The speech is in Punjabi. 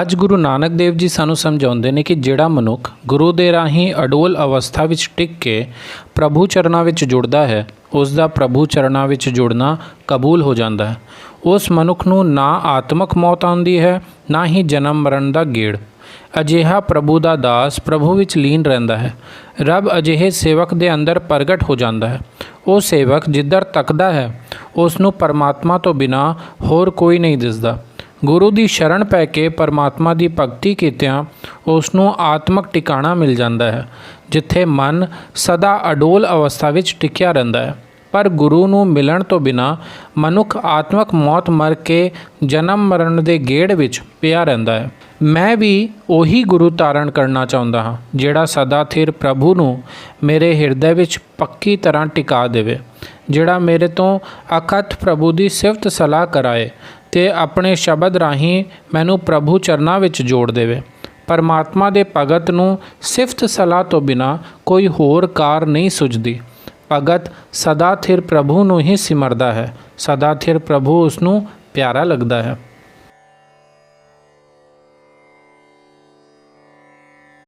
ਅੱਜ ਗੁਰੂ ਨਾਨਕ ਦੇਵ ਜੀ ਸਾਨੂੰ ਸਮਝਾਉਂਦੇ ਨੇ ਕਿ ਜਿਹੜਾ ਮਨੁੱਖ ਗੁਰੂ ਦੇ ਰਾਹੀਂ ਅਡੋਲ ਅਵਸਥਾ ਵਿੱਚ ਟਿਕ ਕੇ ਪ੍ਰਭੂ ਚਰਨਾਂ ਵਿੱਚ ਜੁੜਦਾ ਹੈ ਉਸ ਦਾ ਪ੍ਰਭੂ ਚਰਨਾਂ ਵਿੱਚ ਜੁੜਨਾ ਕਬੂਲ ਹੋ ਜਾਂਦਾ ਹੈ। ਉਸ ਮਨੁੱਖ ਨੂੰ ਨਾ ਆਤਮਕ ਮੌਤ ਆਉਂਦੀ ਹੈ, ਨਾ ਹੀ ਜਨਮ ਮਰਨ ਦਾ ਗੇੜ। ਅਜਿਹਾ ਪ੍ਰਭੂ ਦਾ ਦਾਸ ਪ੍ਰਭੂ ਵਿੱਚ ਲੀਨ ਰਹਿੰਦਾ ਹੈ। ਰੱਬ ਅਜਿਹੇ ਸੇਵਕ ਦੇ ਅੰਦਰ ਪ੍ਰਗਟ ਹੋ ਜਾਂਦਾ ਹੈ। ਉਹ ਸੇਵਕ ਜਿੱਧਰ ਤੱਕਦਾ ਹੈ ਉਸ ਨੂੰ ਪਰਮਾਤਮਾ ਤੋਂ ਬਿਨਾ ਹੋਰ ਕੋਈ ਨਹੀਂ ਦਿਸਦਾ। ਗੁਰੂ ਦੀ ਸ਼ਰਨ ਪੈ ਕੇ ਪਰਮਾਤਮਾ ਦੀ ਭਗਤੀ ਕੀਤਿਆਂ ਉਸ ਨੂੰ ਆਤਮਕ ਟਿਕਾਣਾ ਮਿਲ ਜਾਂਦਾ ਹੈ, ਜਿੱਥੇ ਮਨ ਸਦਾ ਅਡੋਲ ਅਵਸਥਾ ਵਿੱਚ ਟਿਕਿਆ ਰਹਿੰਦਾ ਹੈ। ਪਰ ਗੁਰੂ ਨੂੰ ਮਿਲਣ ਤੋਂ ਬਿਨਾ ਮਨੁੱਖ ਆਤਮਕ ਮੌਤ ਮਰ ਕੇ ਜਨਮ ਮਰਨ ਦੇ ਗੇੜ ਵਿੱਚ ਪਿਆ ਰਹਿੰਦਾ ਹੈ। ਮੈਂ ਵੀ ਉਹੀ ਗੁਰੂ ਧਾਰਨ ਕਰਨਾ ਚਾਹੁੰਦਾ ਹਾਂ, ਜਿਹੜਾ ਸਦਾ ਥਿਰ ਪ੍ਰਭੂ ਨੂੰ ਮੇਰੇ ਹਿਰਦੇ ਵਿੱਚ ਪੱਕੀ ਤਰ੍ਹਾਂ ਟਿਕਾ ਦੇਵੇ। ਜਿਹੜਾ ਮੇਰੇ ਤੋਂ ਅਕਥ ਪ੍ਰਭੂ ਦੀ ਸਿਫਤ ਸਲਾਹ ਕਰਾਏ ਤੇ ਆਪਣੇ ਸ਼ਬਦ ਰਾਹੀਂ ਮੈਨੂੰ ਪ੍ਰਭੂ ਚਰਨਾਂ ਵਿੱਚ ਜੋੜ ਦੇਵੇ। ਪਰਮਾਤਮਾ ਦੇ ਭਗਤ ਨੂੰ ਸਿਫਤ ਸਲਾਹ ਤੋਂ ਬਿਨਾ ਕੋਈ ਹੋਰ ਕਾਰ ਨਹੀਂ ਸੁਝਦੀ। ਭਗਤ ਸਦਾ ਥਿਰ ਪ੍ਰਭੂ ਨੂੰ ਹੀ ਸਿਮਰਦਾ ਹੈ। ਸਦਾ ਥਿਰ ਪ੍ਰਭੂ ਉਸ ਨੂੰ ਪਿਆਰਾ ਲੱਗਦਾ ਹੈ।